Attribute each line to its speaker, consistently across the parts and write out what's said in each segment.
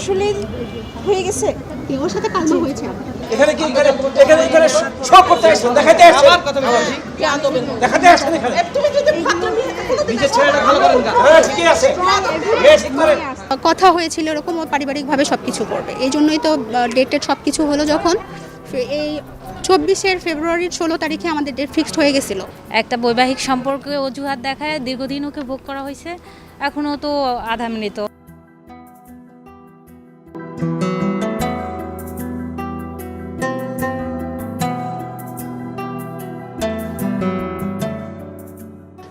Speaker 1: আসলে হয়ে গেছে।
Speaker 2: ওর সাথে কালমা হয়েছে
Speaker 3: এখানে কি এখানে এখানে এখানে সব করতে আসছেন? দেখাতে আসছেন?
Speaker 4: আমার কথা বলছি।
Speaker 3: দেখাতে আসছেন এখানে?
Speaker 1: তুমি যদি
Speaker 4: নিজের ছেলেটা ভালো করেন না।
Speaker 3: হ্যাঁ ঠিকই আছে। হ্যাঁ ঠিক করেন
Speaker 2: কথা হয়েছিল এরকম ও পারিবারিকভাবে সব কিছু করবে। এই জন্যই তো ডেটেড সব কিছু হলো যখন এই চব্বিশের ফেব্রুয়ারির ষোলো তারিখে আমাদের ডেট ফিক্সড হয়ে গেছিল।
Speaker 5: একটা বৈবাহিক সম্পর্কে অজুহাত দেখায় দীর্ঘদিন ওকে ভোগ করা হয়েছে। এখনও তো আধা মিনিত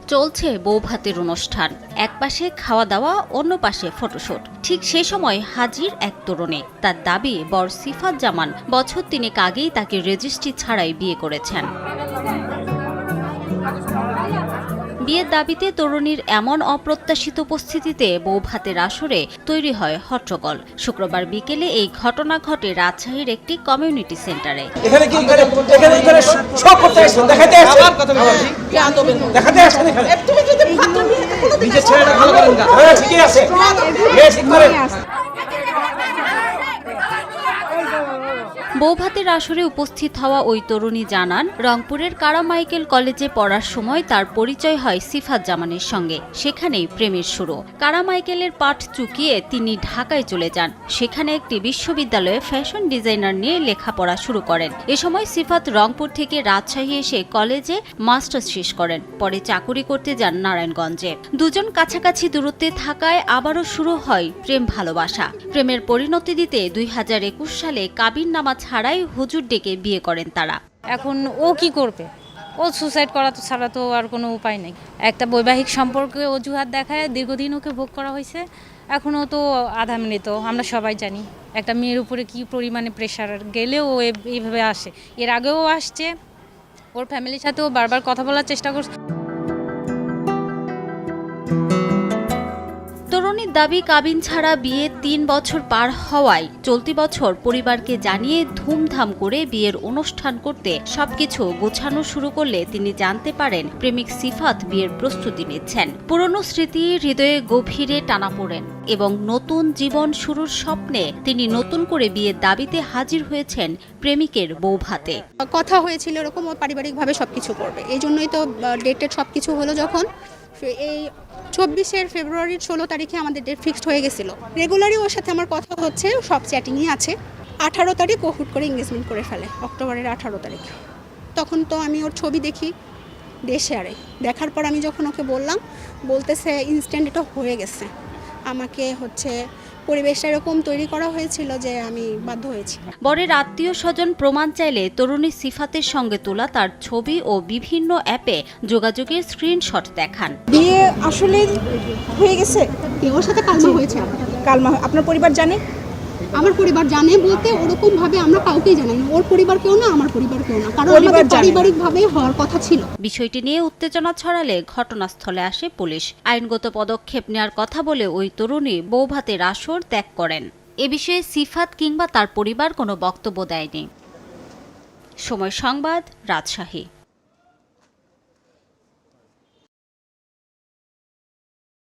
Speaker 6: চলছে বৌভাতের অনুষ্ঠান। এক পাশে খাওয়া দাওয়া, অন্য পাশে ফটোশুট। ঠিক সে সময় হাজির এক তরুণী। তার দাবি, বর সিফাত জামান, বছর তিনেক আগেই তাকে রেজিস্ট্রি ছাড়াই বিয়ে করেছেন। বিয়ের দাবিতে তরুণীর এমন অপ্রত্যাশিত উপস্থিতিতে বৌভাতের আসরে তৈরি হয় হট্টগোল। শুক্রবার বিকেলে এই ঘটনা ঘটে রাজশাহীর একটি কমিউনিটি সেন্টারে।
Speaker 3: দেখাতে আসছেন
Speaker 4: আমার কথা বলছি
Speaker 3: দেখাতে আসছেন এখানে
Speaker 1: তুমি যদি ভদ্রমহিলা কোনো দিন
Speaker 4: নিজের ছেলেটা ভালো করেন না
Speaker 3: হ্যাঁ ঠিকই আছে হ্যাঁ ঠিক করেন
Speaker 6: বৌভাতের আসরে উপস্থিত হওয়া ওই তরুণী জানান, রংপুরের কারামাইকেল কলেজে পড়ার সময় তার পরিচয় হয় সিফাত জামানের সঙ্গে। সেখানেই প্রেমের শুরু। কারামাইকেলের পাঠ চুকিয়ে তিনি ঢাকায় চলে যান। সেখানে একটি বিশ্ববিদ্যালয়ে ফ্যাশন ডিজাইনার নিয়ে লেখাপড়া শুরু করেন। এ সময় সিফাত রংপুর থেকে রাজশাহী এসে কলেজে মাস্টার্স শেষ করেন। পরে চাকুরি করতে যান নারায়ণগঞ্জে। দুজন কাছাকাছি দূরত্বে থাকায় আবারও শুরু হয় প্রেম ভালোবাসা। প্রেমের পরিণতি দিতে দুই হাজার একুশ সালে কাবিন নামা ছাড়াই হুজুর ডেকে বিয়ে করেন তারা।
Speaker 5: এখন ও কি করবে? ও সুসাইড করা তো ছাড়া তো আর কোনো উপায় নেই। একটা বৈবাহিক সম্পর্কে অজুহাত দেখায়, দীর্ঘদিন ওকে ভোগ করা হয়েছে। এখনও তো আধা মিনিত আমরা সবাই জানি। একটা মেয়ের উপরে কি পরিমাণে প্রেশার গেলেও ও এইভাবে আসে। এর আগেও আসছে। ওর ফ্যামিলির সাথেও বারবার কথা বলার চেষ্টা করছে।
Speaker 6: তরুণীর দাবি, কাবিন ছাড়া বিয়ে তিন বছর পার হওয়ায় চলতি বছর পরিবারকে জানিয়ে ধুমধাম করে বিয়ের অনুষ্ঠান করতে সবকিছু গোছানো শুরু করলে তিনি জানতে পারেন প্রেমিক সিফাত বিয়ের প্রস্তুতি নিচ্ছেন। পুরনো স্মৃতি হৃদয়ে গভীরে টানা পড়েন এবং নতুন জীবন শুরুর স্বপ্নে তিনি নতুন করে বিয়ের দাবিতে হাজির হয়েছেন প্রেমিকের বৌভাতে
Speaker 2: কথা হয়েছিল এরকম পারিবারিকভাবে সব কিছু করবে। এই জন্যই তো ডেটেড সব কিছু হলো যখন। এই চব্বিশের ফেব্রুয়ারির ষোলো তারিখে আমাদের ডেট ফিক্সড হয়ে গেছিল। রেগুলারই ওর সাথে আমার কথা হচ্ছে, সব চ্যাটিংই আছে। আঠারো তারিখ ও হুট করে এঙ্গেজমেন্ট করে ফেলে, অক্টোবরের আঠারো তারিখ। তখন তো আমি ওর ছবি দেখি দেশে আরে দেখার পর আমি যখন ওকে বললাম, বলতেছে ইনস্ট্যান্ট এটা হয়ে গেছে। আমাকে হচ্ছে পরিবেশটা এরকম তৈরি করা হয়েছিল যে আমি বাধ্য হয়েছি।
Speaker 6: বরের আত্মীয় স্বজন প্রমাণ চাইলে তরুণী সিফাতের সঙ্গে তোলা তার ছবি ও বিভিন্ন অ্যাপে যোগাযোগের স্ক্রিনশট দেখান।
Speaker 1: বিয়ে আসলে হয়ে গেছে।
Speaker 2: ওর সাথে কালমা হয়েছে।
Speaker 1: কালমা আপনার পরিবার জানে?
Speaker 2: আমার পরিবার জানে বলতে ওরকম ভাবে আমরা কাউকেই জানাই না। ওর পরিবার কেউ না আমার পরিবার কেউ না। কারণ আমাদের পারিবারিক ভাবে হওয়ার কথা ছিল।
Speaker 6: বিষয়টি নিয়ে উত্তেজনা ছড়ালে ঘটনাস্থলে আসে পুলিশ। আইনগত পদক্ষেপ নেওয়ার কথা বলে ওই তরুণী বৌভাতের আসর ত্যাগ করেন। এ বিষয়ে সিফাত কিংবা তার পরিবার কোনো বক্তব্য দেয়নি। সময় সংবাদ রাজশাহী।